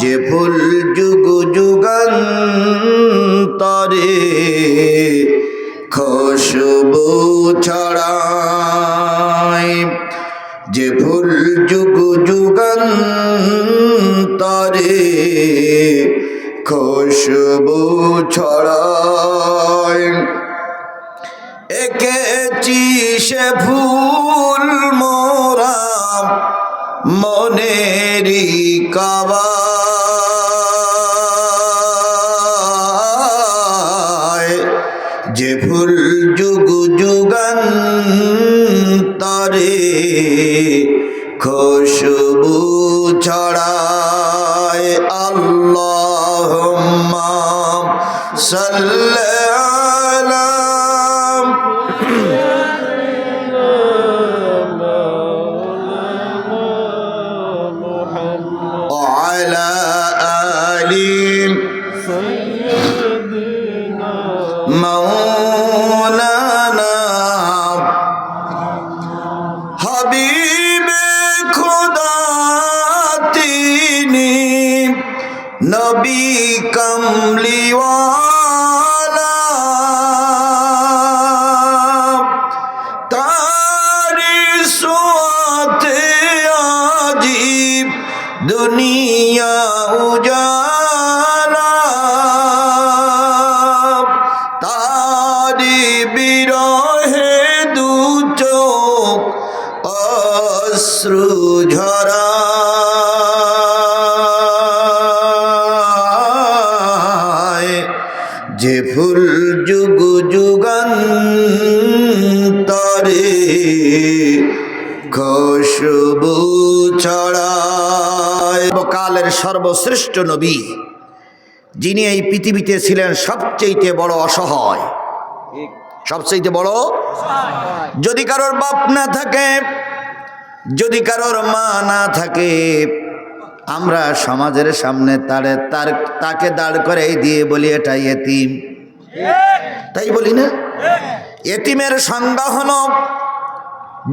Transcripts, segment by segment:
যে ফুল যুগ যুগান্তরে খুশবু ছড়ায়। যে ফুল যুগ যুগান্তরে খুশবু ছড়ায়। এঁকেছি সে ফুল মোরা মনেরি কাবা আল্লাহ সাল্লাম দুনিয়া উজালা সর্বশ্রেষ্ঠ নবী, যিনি এই পৃথিবীতে ছিলেন সবচেয়ে বড় অসহায়। সবচেয়ে বড়? যদি কারোর বাপ না থাকে, যদি কারোর মা না থাকে, আমরা সমাজের সামনে তারে তার, তাকে দাঁড় করে দিয়ে বলি, এটা এতিম। তাই বলি না? এতিমের সংজ্ঞা হলো,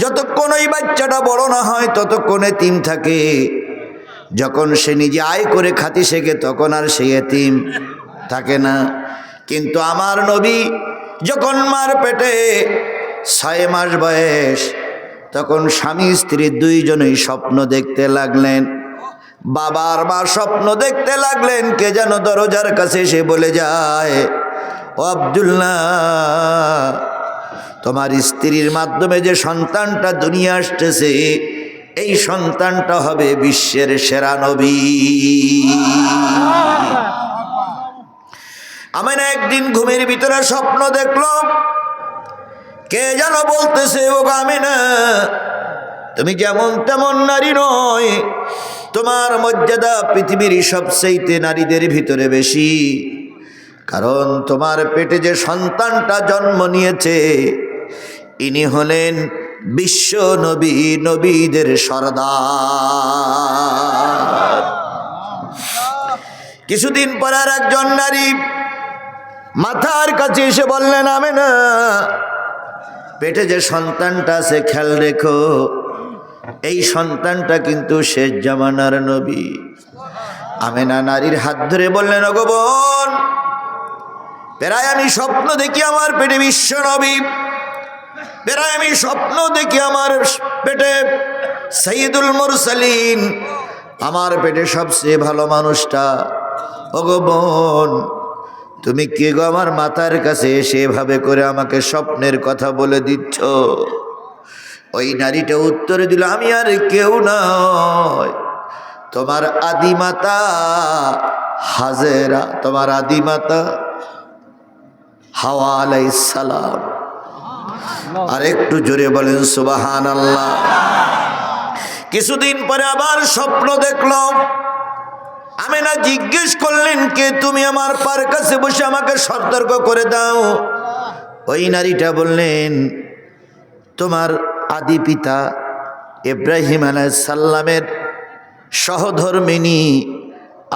যতক্ষণ ওই বাচ্চাটা বড় না হয়, ততক্ষণ এতিম থাকে। যখন সে নিজে আয় করে খাতি শেখে, তখন আর সে এতিম থাকে না। কিন্তু আমার নবী যখন মার পেটে ছয় মাস বয়স, তখন স্বামী স্ত্রী দুইজনেই স্বপ্ন দেখতে লাগলেন। বাবার মা স্বপ্ন দেখতে লাগলেন, কে যেন দরজার কাছে সে বলে যায় আবদুল্লাহ, তোমার স্ত্রীর মাধ্যমে যে সন্তানটা দুনিয়া আসতেছে এই সন্তানটা হবে বিশ্বের সেরা নবী। আমি না একদিন ঘুমের ভিতরে স্বপ্ন দেখল। কে যেন বলতেছে, ও আমি না তুমি যেমন তেমন নারী নয়, তোমার মর্যাদা পৃথিবীর সবচেয়ে নারীদের ভিতরে বেশি। কারণ তোমার পেটে যে সন্তানটা জন্ম নিয়েছে, ইনি হলেন বিশ্ব নবী নবীদের সর্দার। কিছুদিন পর আর একজন নারী মাথার কাছে এসে বললেন আমি না পেটে যে সন্তানটা আছে, খেয়াল রেখো, এই সন্তানটা কিন্তু শেষ জামানার নবী। আমেনা নারীর হাত ধরে বললেন, ওগো বোন, প্রায় আমি স্বপ্ন দেখি আমার পেটে বিশ্ব নবী প্রায় আমি স্বপ্ন দেখি আমার পেটে সঈদুল মুরসালিন। আমার পেটে সবচেয়ে ভালো মানুষটা। ওগো বোন, তুমি কে গো আমার মাতার কাছে সেভাবে করে আমাকে স্বপ্নের কথা বলে দিচ্ছ? ওই নারীটা উত্তরে দিল, আমি আর কেউ নয়। তোমার আদিমাতা হাজেরা, তোমার আদিমাতা হাওয়া আলাইসালাম আর একটু জোরে বলেন সুবাহান আল্লাহ কিছুদিন পরে আবার স্বপ্ন দেখলাম। আমি না জিজ্ঞেস করলেন, কে তুমি আমার পার কাছে বসে আমাকে সতর্ক করে দাও? ওই নারীটা বললেন, তোমার আদি পিতা ইব্রাহিম সাল্লামের সহধর্মিনী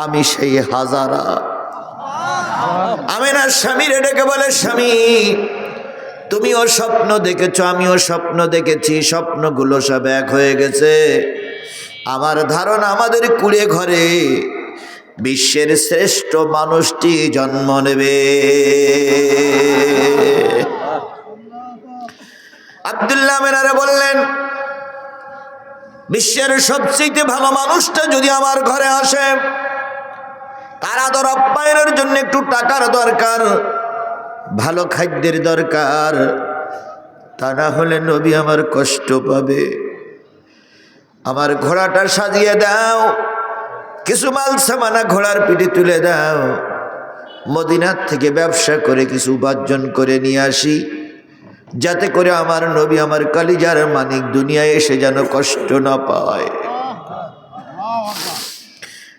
আমি সেই হাজারা। আমি না স্বামীর ডেকে বলে স্বামী। তুমিও স্বপ্ন দেখেছ, আমিও স্বপ্ন দেখেছি, স্বপ্নগুলো সব এক হয়ে গেছে। আমার ধারণা আমাদের কুড়ে ঘরে বিশ্বের শ্রেষ্ঠ মানুষটি জন্ম নেবে। আবদুল্লাহ মেনারে বললেন, বিশ্বের সবচেয়ে ভালো মানুষটা যদি আমার ঘরে আসে, তার আদর আপ্যায়নের জন্য একটু টাকার দরকার। ভালো খাদ্যের দরকার। তা না হলে নবী আমার কষ্ট পাবে। আমার ঘোড়াটা সাজিয়ে দাও। কিছু মাল সামানা ঘোড়ার পিঠে তুলে দাও। মদিনার থেকে ব্যবসা করে কিছু উপার্জন করে নিয়ে আসি। যাতে করে আমার নবী আমার কালিজার মানিক দুনিয়ায় এসে যেন কষ্ট না পায়।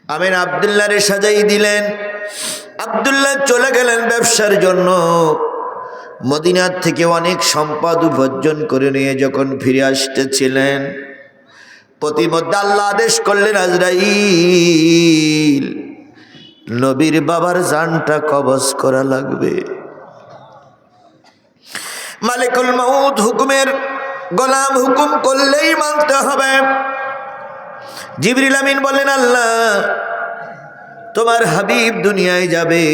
আমিন আবদুল্লাহরে সাজাই দিলেন। আবদুল্লাহ চলে গেলেন ব্যবসার জন্য। মদিনার থেকে অনেক সম্পদ উপার্জন করে নিয়ে যখন ফিরে আসতেছিলেন প্রতিমধ্যে আল্লাহ আদেশ করলেন, আজরাইল, নবীর বাবার জানটা কবজ করা লাগবে। মালিকুল মাউদ হুকুমের গোলাম হুকুম করলেই মানতে হবে। জিবরিল আমিন বলেন আল্লাহ তোমার হাবিব দুনিয়ায় যাবে।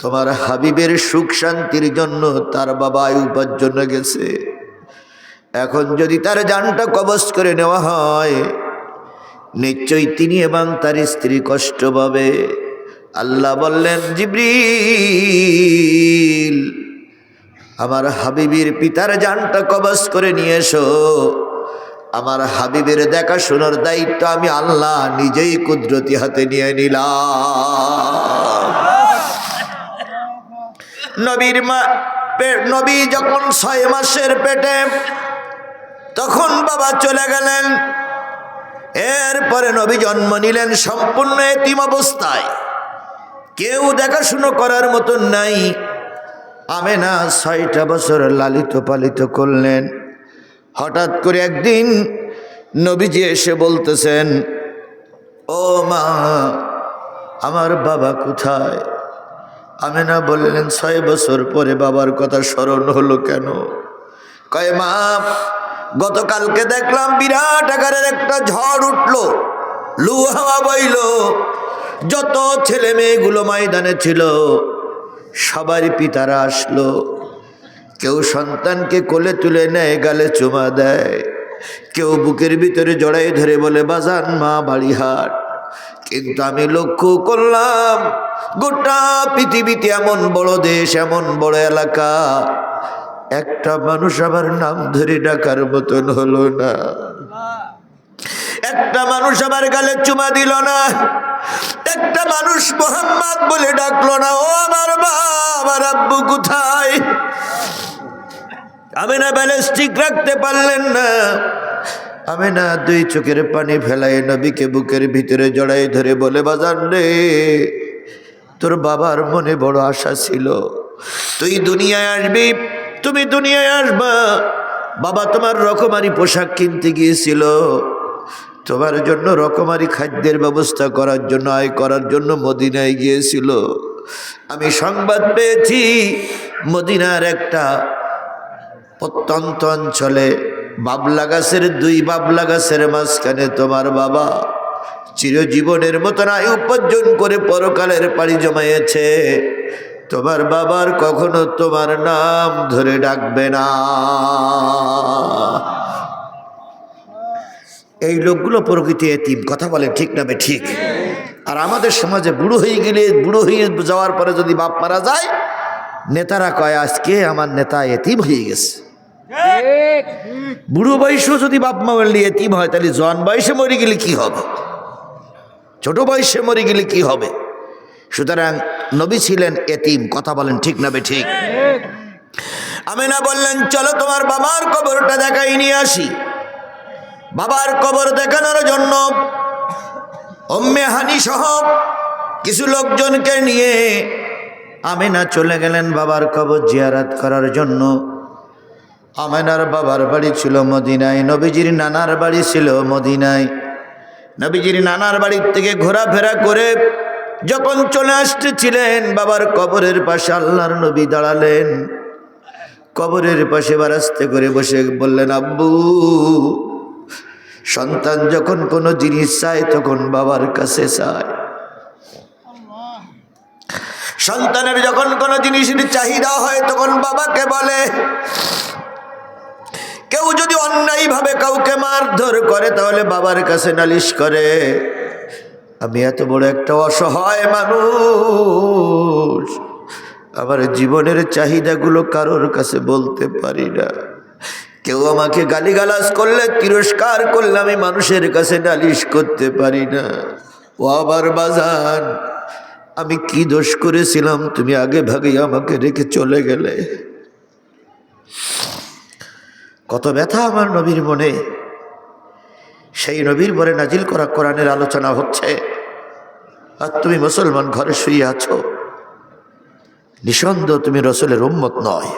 তোমার হাবিবের সুখ শান্তির জন্য তার বাবা আয়ু উপার্জন গেছে। এখন যদি তার জানটা কবজ করে নেওয়া হয়, নিশ্চয়ই তিনি এবং তার স্ত্রী কষ্ট পাবে। আল্লাহ বললেন, জিব্রিল, আমার হাবিবের পিতার জানটা কবজ করে নিয়ে এসো। আমার হাবিবের দেখাশোনার দায়িত্ব আমি আল্লাহ নিজেই কুদরতি হাতে নিয়ে নিলাম। নবীর মা নবী যখন ছয় মাসের পেটে, তখন বাবা চলে গেলেন। এরপরে নবী জন্ম নিলেন সম্পূর্ণ এতিম অবস্থায়। কেউ দেখাশুনো করার মতন নাই। আমেনা ছয়টা বছর লালিত পালিত করলেন। হঠাৎ করে একদিন নবীজি এসে বলতেছেন, ও মা, আমার বাবা কোথায়? আমেনা বললেন, ছয় বছর পরে বাবার কথা স্মরণ হলো কেন? কয়, মা, গতকালকে দেখলাম বিরাট আকারের একটা ঝড় উঠল, লু হাওয়া বইল, যত ছেলে মেয়েগুলো ময়দানে ছিল সবারই পিতারা আসলো। কেউ সন্তানকে কোলে তুলে নেয়, গালে চুমা দেয়। কেউ বুকের ভিতরে জড়াই ধরে বলে, বাজান মা, বাড়িহাট। কিন্তু আমি লক্ষ্য করলাম, গোটা পৃথিবীতে এমন বড় দেশ, এমন বড় এলাকা। একটা মানুষ আমার নাম ধরে ডাকার মতন হলো না। একটা মানুষ আমার গালে চুমা দিল না। একটা মানুষ মোহাম্মদ বলে ডাকলো না, ও আমার আমার আব্বু কোথায়? আমি না ব্যালেস্টিক রাখতে পারলেন না। আমি না দুই চোখের পানি ফেলাই নবীকে বুকের ভিতরে জড়াই ধরে বলে, বাজান রে, তোর বাবার মনে বড় আশা ছিল। তুই দুনিয়ায় আসবি, তুমি দুনিয়ায় আসবা। বাবা তোমার রকমারি পোশাক কিনতে গিয়েছিল। তোমার জন্য রকমারি খাদ্যের ব্যবস্থা করার জন্য, আয় করার জন্য মদিনায় গিয়েছিল। আমি সংবাদ পেয়েছি, মদিনার একটা প্রত্যন্ত অঞ্চলে বাবলা গাছের দুই বাবলা গাছের মাঝখানে তোমার বাবা চিরজীবনের মতন আয় উপার্জন করে পরকালের পাড়ি জমাইয়েছে তোমার বাবার কখনো তোমার নাম ধরে ডাকবে না। এই লোকগুলো প্রকৃতি এতিম, কথা বলে ঠিক না বে ঠিক? আর আমাদের সমাজে বুড়ো হয়ে গেলে, বুড়ো হয়ে যাওয়ার পরে যদি বাপ মারা যায়, নেতারা কয়, আজকে আমার নেতা এতিম হয়ে গেছে। বুড়ো বয়সেও যদি বাপ মা বললে এতিম হয় তাহলে জন বয়সে মরে গেলে কি হবে? ছোট বয়সে মরে গেলে কি হবে? সুতরাং নবী ছিলেন এতিম কথা বলেন ঠিক না ঠিক? আমিনা বললেন চলো তোমার বাবার কবরটা দেখাই নিয়ে আসি। বাবার কবর দেখানোর জন্য অম্মে হানি সহ কিছু লোকজনকে নিয়ে আমিনা চলে গেলেন বাবার কবর জিয়ারাত করার জন্য। আমেনার বাবার বাড়ি ছিল মদিনায়, নবীজির নানার বাড়ি ছিল মদিনায়। নবীজির নানার বাড়ির থেকে ঘোরাফেরা করে যখন চলে আসতেছিলেন, বাবার কবরের পাশে আল্লাহর নবী দাঁড়ালেন। কবরের পাশে বারাস্তে করে বসে বললেন, আব্বু, সন্তান যখন কোনো জিনিস চায়, তখন বাবার কাছে চায়। সন্তানের যখন কোনো জিনিসের চাহিদা হয়, তখন বাবাকে বলে কেউ যদি অন্যায়ভাবে কাউকে মারধর করে, তাহলে বাবার কাছে নালিশ করে। আমি এত বড় একটা অসহায় মানুষ। আমার জীবনের চাহিদাগুলো কারোর কাছে বলতে পারি না। কেউ আমাকে গালিগালাজ করলে, তিরস্কার করলে আমি মানুষের কাছে নালিশ করতে পারি না। ও আবার বাজান, আমি কি দোষ করেছিলাম? তুমি আগে ভাগে আমাকে রেখে চলে গেলে। কত ব্যথা আমার নবীর মনে। সেই নবীর পরে নাজিল করা কোরআনের আলোচনা হচ্ছে, আর তুমি মুসলমান ঘরে শুয়ে আছো। নিঃসন্দেহ তুমি রসুলের উম্মত নয়।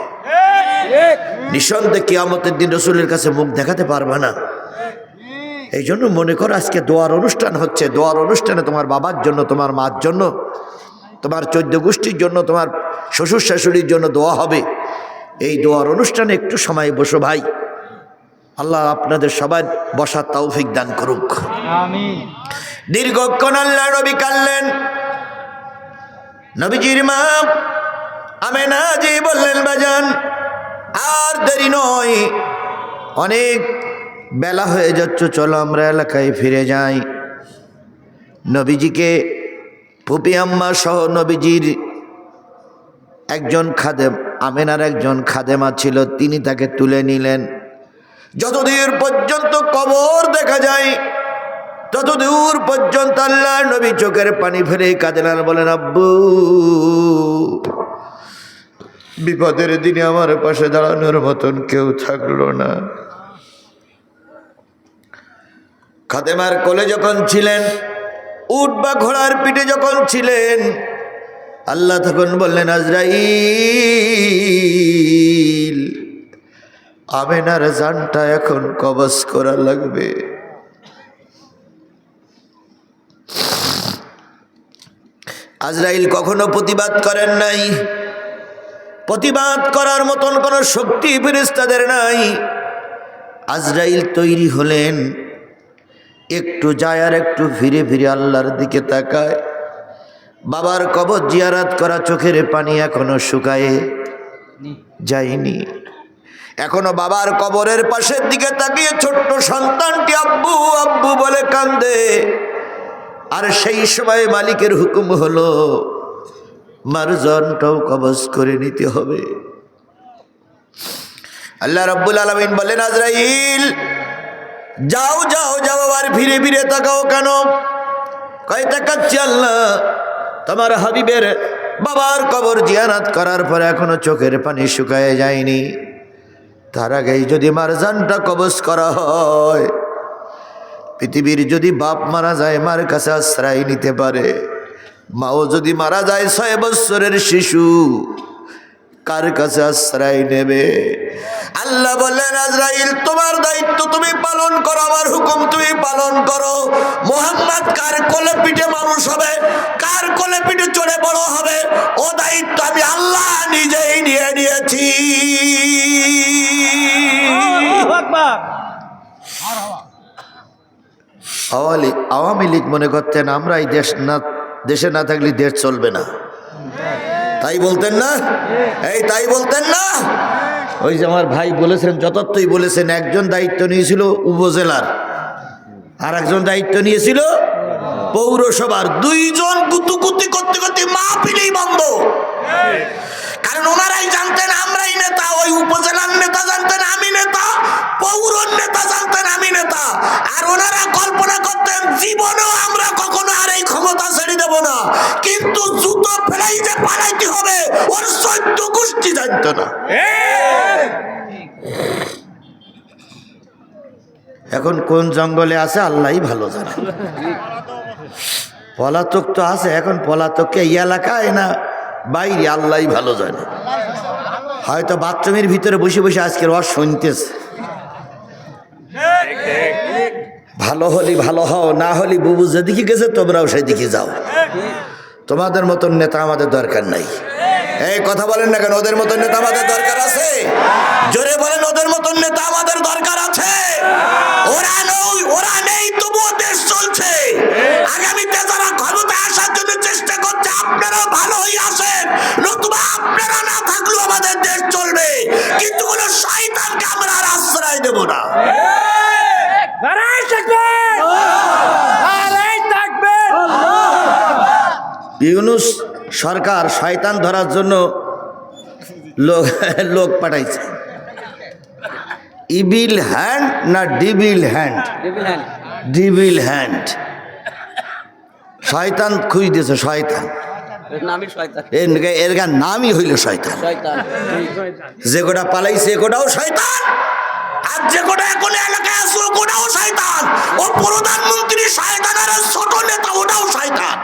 নিঃসন্দেহে কিয়ামতের দিন রসুলের কাছে মুখ দেখাতে পারবে না। এই জন্য মনে করো আজকে দোয়ার অনুষ্ঠান হচ্ছে। দোয়ার অনুষ্ঠানে তোমার বাবার জন্য, তোমার মার জন্য, তোমার চোদ্দ গোষ্ঠীর জন্য, তোমার শ্বশুর শাশুড়ির জন্য দোয়া হবে। এই দোয়ার অনুষ্ঠানে একটু সময় বসো ভাই। আল্লাহ আপনাদের সবাই বসার তৌফিক দান করুক। দীর্ঘক্ষণ আল্লাহ নবী কানলেন নবীজির মা আমেনা জি বললেন বাজান আর দেরি নয়। অনেক বেলা হয়ে যাচ্ছে চলো আমরা এলাকায় ফিরে যাই। নবীজিকে ফুপি আম্মা সহ নবীজির একজন খাদেম আমেনার একজন খাদেমা ছিল তিনি তাকে তুলে নিলেন। যতদূর পর্যন্ত কবর দেখা যায়, ততদূর পর্যন্ত আল্লাহ নবী চোখের পানি ফেলে কাঁদেন বলেন, আব্বু, বিপদের দিনে আমার পাশে দাঁড়ানোর মতন কেউ থাকল না। খাদেমার কোলে যখন ছিলেন, উট বা ঘোড়ার পিঠে যখন ছিলেন, আল্লাহ তখন বললেন, আজরাইল আমেনার জানটা এখন কবজ করা লাগবে। আজরাইল কখনো প্রতিবাদ করেন নাই। প্রতিবাদ করার মতন কোনো শক্তি ফেরেস্তাদের নাই। আজরাইল তৈরি হলেন, একটু যায় আর একটু ফিরে ফিরে আল্লাহর দিকে তাকায়। বাবার কবর জিয়ারাত করা চোখের পানি এখনও শুকায়ে যায়নি। এখনও বাবার কবরের পাশের দিকে তাকিয়ে ছোট্ট সন্তানটি আব্বু আব্বু বলে কান্দে। আর সেই সময় মালিকের হুকুম হলো, মারজনটাও কবজ করে নিতে হবে। আল্লাহ রব্বুল আলমিন বলেন, আজরাইল, যাও যাও যাও, আবার ফিরে ফিরে তাকাও কেন? কয়, তাকাচ্ছি আল্লাহ, তোমার হাবিবের বাবার কবর জিয়ানাত করার পরে এখনও চোখের পানি শুকায় যায়নি। তার আগেই যদি মারজানটা কবজ করা হয়, পৃথিবীর যদি বাপ মারা যায়, মার কাছে আশ্রয় নিতে পারে। মাও যদি মারা যায়, ছয় বৎসরের শিশু। কার কাছে আশ্রয় নেবে? আল্লাহ বললেন আজরাইল তোমার দায়িত্ব তুমি পালন করো আমার হুকুম তুমি পালন করো। মোহাম্মদ কার কোলে পিঠে মানুষ হবে? কার কোলে পিঠে চড়ে বড় হবে? ও দায়িত্ব আমি আল্লাহ নিজেই নিয়ে নিয়েছি। আওয়ামী লীগ মনে করতেন আমরা এই দেশ না দেশে না থাকলে দেশ চলবে না। তাই বলতেন না? এই তাই বলতেন না? ওই যে আমার ভাই বলেছেন যথার্থই বলেছেন, একজন দায়িত্ব নিয়েছিল উপজেলার আর একজন দায়িত্ব নিয়েছিল পৌরসভার। দুইজন কুতুকুতি করতে করতে মা পিলেই বন্ধ। কারণ ওনারাই জানতেন, আমরাই নেতা। ওই উপজেলার নেতা জানতেন, আমি নেতা। পৌর নেতা জানতেন, আমি নেতা। আর ওনারা কল্পনা করতেন, জীবনেও আমরা কখনো আর এই ক্ষমতা ছেড়ে দেব না। কিন্তু জুতো ফেলাই যে পালাইতে হবে, ওর চৈদ্য গোষ্ঠী জানতো না। এখন কোন জঙ্গলে আছে, আল্লাহই ভালো জানে। পলাতক তো আছে, এখন পলাতককে এই এলাকায় না বাইরে আল্লাহই ভালো জানে। হয়তো বাথরুমের ভিতরে বসে বসে আজকের ওয়াজ শুনতেছে। ভালো হলি ভালো হও, না হলি বুবু যেদিকে গেছে তোমরাও সেদিকে যাও। তোমাদের মতন নেতা আমাদের দরকার নাই। এই কথা বলেন না কেন, ওদের মতন নেতা আমাদের দরকার আছে? জোরে বলেন, ওদের মতন নেতা আমাদের দরকার আছে? ওরা নই ওরা নেই, তবুও দেশ চলছে। আগামীতে যারা ক্ষমতা আসার জন্য চেষ্টা করছে আপনারা ভালো হয়ে আসেন নতুবা আপনারা না থাকলেও আমাদের দেশ চলবে। কিন্তু কোনো শয়তানকে আমরা আর আশ্রয় দেব না। ইউনুস সরকার শয়তান ধরার জন্য লোক লোক পাঠাইছে। ইবিল হ্যান্ড না ডিবিল হ্যান্ড? Devil hand. শয়তান খুঁজতেছে, শয়তান। এর গান নামই হইল শয়তান। যে গোটা পালাইছে গোটাও শয়তান। আর যে গোটা এখন এলাকায় আছে গোটাও শয়তান। ও প্রধানমন্ত্রী শয়তানের ছোট নেতা ওটাও শয়তান।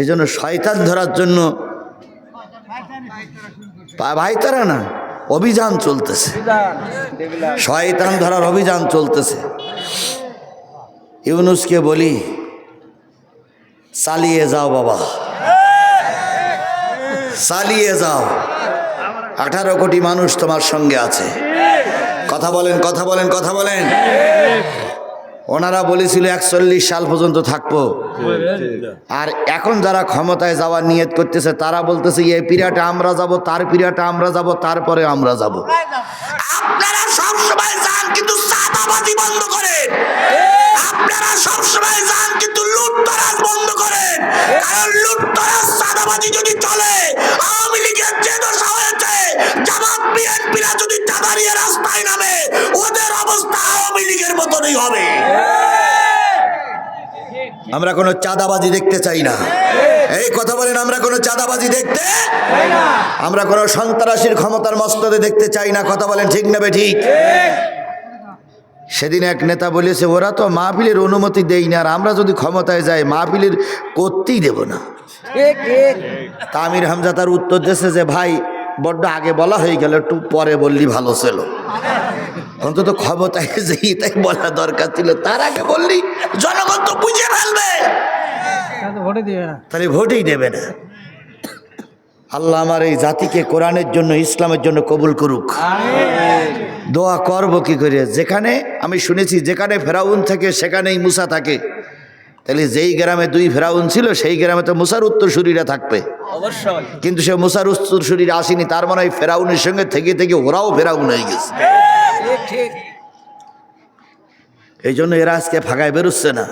এই জন্য শয়তান ধরার জন্য ভাই তারা না অভিযান চলতেছে। শয়তান ধরার অভিযান চলতেছে। ইউনুসকে বলি চালিয়ে যাও বাবা। চালিয়ে যাও। আঠারো কোটি মানুষ তোমার সঙ্গে আছে। কথা বলেন কথা বলেন কথা বলেন। ওনারা বলেছিল একচল্লিশ সাল পর্যন্ত থাকব। আর এখন যারা ক্ষমতায় যাওয়ার নিয়ত করতেছে, তারা বলতেছে এই পিরিয়ডে আমরা যাব, তার পিরিয়ডে আমরা যাব, তারপরে আমরা যাব। আপনারা সব সময় যান, কিন্তু বন্ধ করেন। আপনারা সব সময় যান, কিন্তু লুটতরাজ বন্ধ করেন। কারণ লুটতরাজ যদি চলে, আওয়ামী লীগের যে দশা হয়েছে, জামাত, বিএনপিরা যদি চাঁদা নিয়ে রাস্তায় নামে, ওদের অবস্থা আওয়ামী লীগের মতনই হবে। আমরা কোনো চাঁদাবাজি দেখতে চাই না। এই কথা বলেন, আমরা কোনো চাঁদাবাজি দেখতে আমরা কোনো সন্ত্রাসীর ক্ষমতার মস্তদে দেখতে চাই না। কথা বলেন ঠিক নেবে ঠিক? সেদিন এক নেতা বলেছে ওরা তো মাহফিলের অনুমতি দেই না আর আমরা যদি ক্ষমতায় যাই মাহফিলের করতেই দেব না। তামির হামজা তার উত্তর দিয়েছে যে ভাই বড্ড আগে বলা হয়ে গেল একটু পরে বললি ভালো ছিল। অন্তত ক্ষমতায় যেই তাই বলা দরকার ছিল তার আগে বললি জনগণ তো বুঝে ফেলবে। তাহলে ভোটই দেবে না। আল্লাহ আমার এই জাতিকে কোরআনের জন্য ইসলামের জন্য কবুল করুক। দোয়া করব কি করে? যেখানে আমি শুনেছি যেখানে ফেরাউন থাকে সেখানেই মুসা থাকে। তাহলে যেই গ্রামে দুই ফেরাউন ছিল সেই গ্রামে তো মুসার উত্তরসূরিরা থাকবে। অবশ্যই। কিন্তু সে মুসার উত্তরসূরিরা আসেনি তার মানে ওই ফেরাউনের সঙ্গে থেকে থেকে ওরাও ফেরাউন হয়ে গেছে। এই জন্য এরা আজকে ফাঁকায় বেরোচ্ছে না।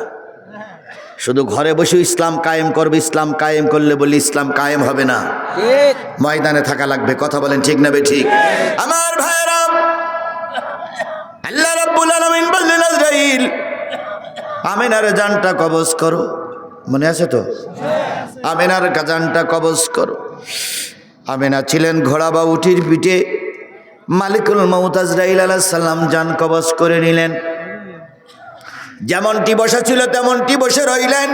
শুধু ঘরে বসে ইসলাম কায়েম করবে ইসলাম কায়েম করলে বলি ইসলাম কায়েম হবে না। ময়দানে থাকা লাগবে কথা বলেন ঠিক না বে ঠিক? আমার ভাইরা আমিনার জানটা কবজ করো। মনে আছে তো? আমিনার জানটা কবজ করো। আমিনা ছিলেন ঘোড়া বা উঠির পিঠে। মালিকুল মৌত আজরাইল আলাইহিস সালাম জান কবজ করে নিলেন। যেমনটি বসা ছিল, তেমনটি বসে রইলেন।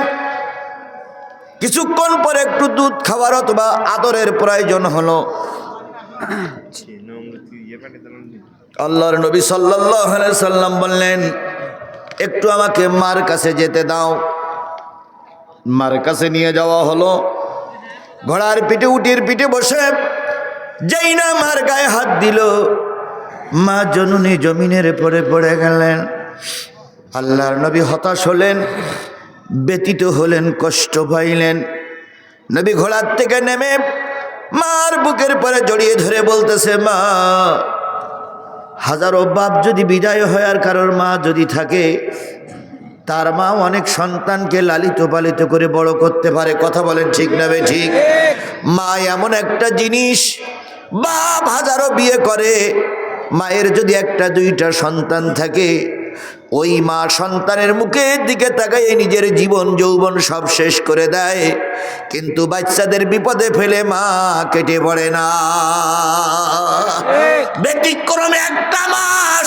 কিছুক্ষণ পরে একটু দুধ খাওয়ার অথবা আদরের প্রয়োজন হলো। আল্লাহর নবী সাল্লাম বললেন, একটু আমাকে মার কাছে যেতে দাও। মার কাছে নিয়ে যাওয়া হলো। ঘোড়ার পিঠে, উটির পিঠে বসে যেই না মার গায়ে হাত দিল, মা জননী জমিনের পরে পড়ে গেলেন। আল্লাহর নবী হতাশ হলেন ব্যতীত হলেন, কষ্ট পাইলেন। নবী ঘোড়ার থেকে নেমে মার বুকের পরে জড়িয়ে ধরে বলতেছে, মা, হাজারো বাপ যদি বিদায় হয় আর কারোর মা যদি থাকে, তার মা অনেক সন্তানকে লালিত পালিত করে বড় করতে পারে। কথা বলেন ঠিক না ঠিক? মা, এমন একটা জিনিস, বাপ হাজারো বিয়ে করে, মায়ের যদি একটা দুইটা সন্তান থাকে ওই মা সন্তানের মুখের দিকে তাকাই নিজের জীবন যৌবন সব শেষ করে দেয়। কিন্তু বাচ্চাদের বিপদে ফেলে মা কেটে পড়ে না। ব্যতিক্রমে একটা মা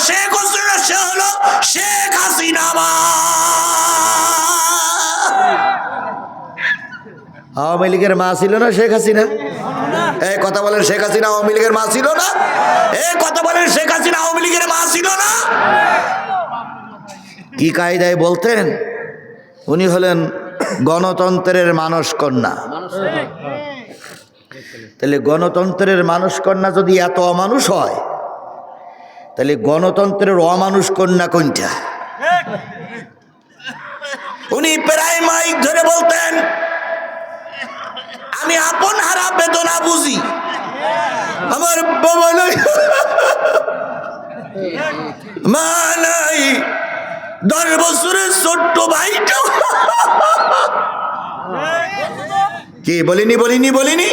শেখ হাসিনা সে হলো শেখ হাসিনা মা। আওয়ামী লীগের মা ছিল না শেখ হাসিনা? এ কথা বলেন শেখ হাসিনা আওয়ামী লীগের মা ছিল না? এ কথা বলেন শেখ হাসিনা আওয়ামী লীগের মা ছিল না? কি কায়দায় বলতেন? উনি হলেন গণতন্ত্রের মানস কন্যা তাহলে গণতন্ত্রের মানুষ কন্যা যদি এত অমানুষ হয়, তাহলে গণতন্ত্রের অমানুষ কন্যা কোনটা? উনি প্রায় মাইক ধরে বলতেন, আমি আপন হারা বেদনা বুঝি। আমার বাবা নাই, মা নাই দশ বছরের ছোট্ট ভাইটা কি বলিনি বলিনি বলিনি?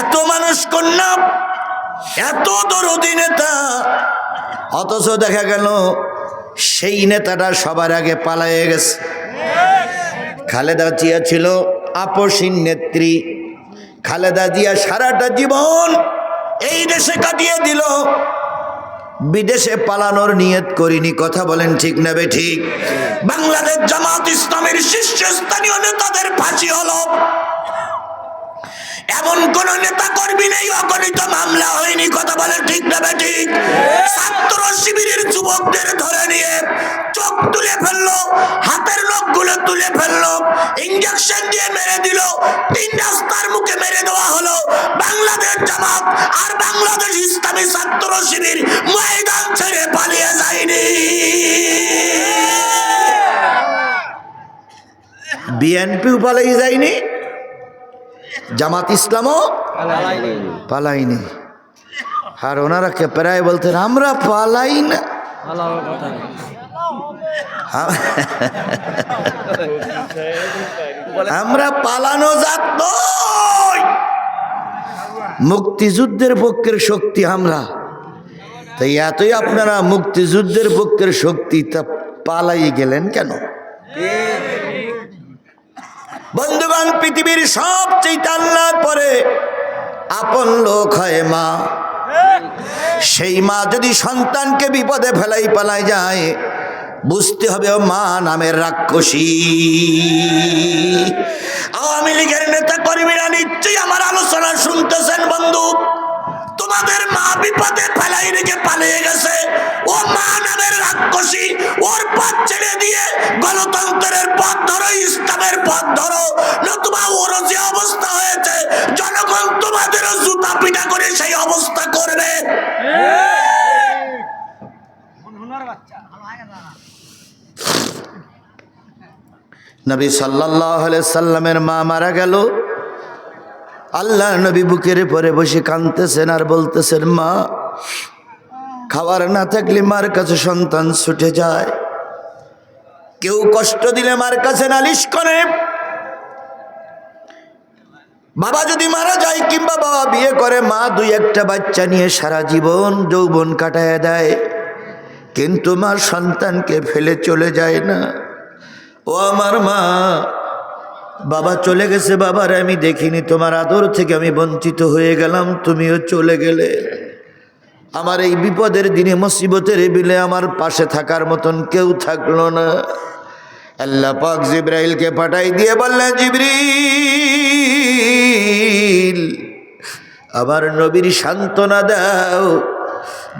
এত মানুষ কন্যা, এত দরদি নেতা। অথচ দেখা গেল, সেই নেতাটা সবার আগে পালায়ে গেছে। খালেদা জিয়া ছিল আপসীন নেত্রী। খালেদা জিয়া সারাটা জীবন এই দেশে কাটিয়ে দিল। বিদেশে পালানোর নিয়ত করিনি, কথা বলেন ঠিক না ঠিক? বাংলাদেশ জামাত ইসলামের শীর্ষস্থানীয় নেতাদের ফাঁসি হলো। এমন কোন নেতা কর্মী নেই, অগণিত মামলা হয়নি, কথা বলে ঠিক নেবে ঠিক। ছাত্র শিবিরের যুবকদের ধরে নিয়ে চোখ তুলে ফেলল, হাতের নখগুলো তুলে ফেলল ইঞ্জেকশন দিয়ে মেরে দিল, তিন রাস্তার মুখে মেরে দেওয়া হলো, বাংলাদেশ জামাত আর বাংলাদেশ ইসলামী ছাত্র শিবির ময়দান ছেড়ে পালিয়ে যায়নি। বিএনপিও পালিয়ে যায়নি জামাত ইসলামও পালাইনি আর ওনারা কে প্রায় বলতেন আমরা পালাই না। আমরা পালানো যাত মুক্তিযুদ্ধের পক্ষের শক্তি আমরা। তাই এতই আপনারা মুক্তিযুদ্ধের পক্ষের শক্তি তা পালাই গেলেন কেন? বন্ধুগণ, পৃথিবীর সবচেয়ে আল্লাহর পরে আপন লোক হয় মা। সেই মা যদি সন্তানকে বিপদে ফেলাই পালাই যায়, বুঝতে হবে ও মা নামের রাক্ষসী। আওয়ামী লীগের নেতা কর্মীরা নিশ্চয়ই আমার আলোচনা শুনতেছেন, বন্ধু। তোমাদের মা বিপদে ফেলাই রেখে পালিয়ে গেছে। ও মা রাক্ষসী ওর পথ ছেড়ে দিয়ে গণতন্ত্রের পথ ধরো, ইসলামের পথ ধরো। নতুবা ওর যে অবস্থা হয়েছে, জনগণ তোমাদেরও জুতা পিটা করে সেই অবস্থা করবে। নবী সাল্লাহ সাল্লামের মা মারা গেল। আল্লাহ নবী বুকের পরে বসে কাঁদতেছেন আর বলতেছেন, মা খাবার না থাকলে মার কাছে সন্তান ছুটে যায়। কেউ কষ্ট দিলে মার কাছে নালিশ করে। বাবা যদি মারা যায় কিংবা বাবা বিয়ে করে, মা দুই একটা বাচ্চা নিয়ে সারা জীবন যৌবন কাটায় দেয়। কিন্তু মা সন্তানকে ফেলে চলে যায় না। ও আমার মা, বাবা চলে গেছে, বাবার আমি দেখিনি। তোমার আদর থেকে আমি বঞ্চিত হয়ে গেলাম, তুমিও চলে গেলে। আমার এই বিপদের দিনে, মুসিবতের বিলে আমার পাশে থাকার মতন কেউ থাকল না। আল্লাহ পাক জিব্রাইলকে পাঠাই দিয়ে বললেন, জিব্রিল, আমার নবীর সান্ত্বনা দাও।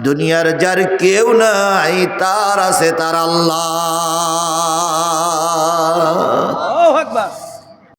দুনিয়ার যার কেউ নাই, তার আছে তার আল্লাহ।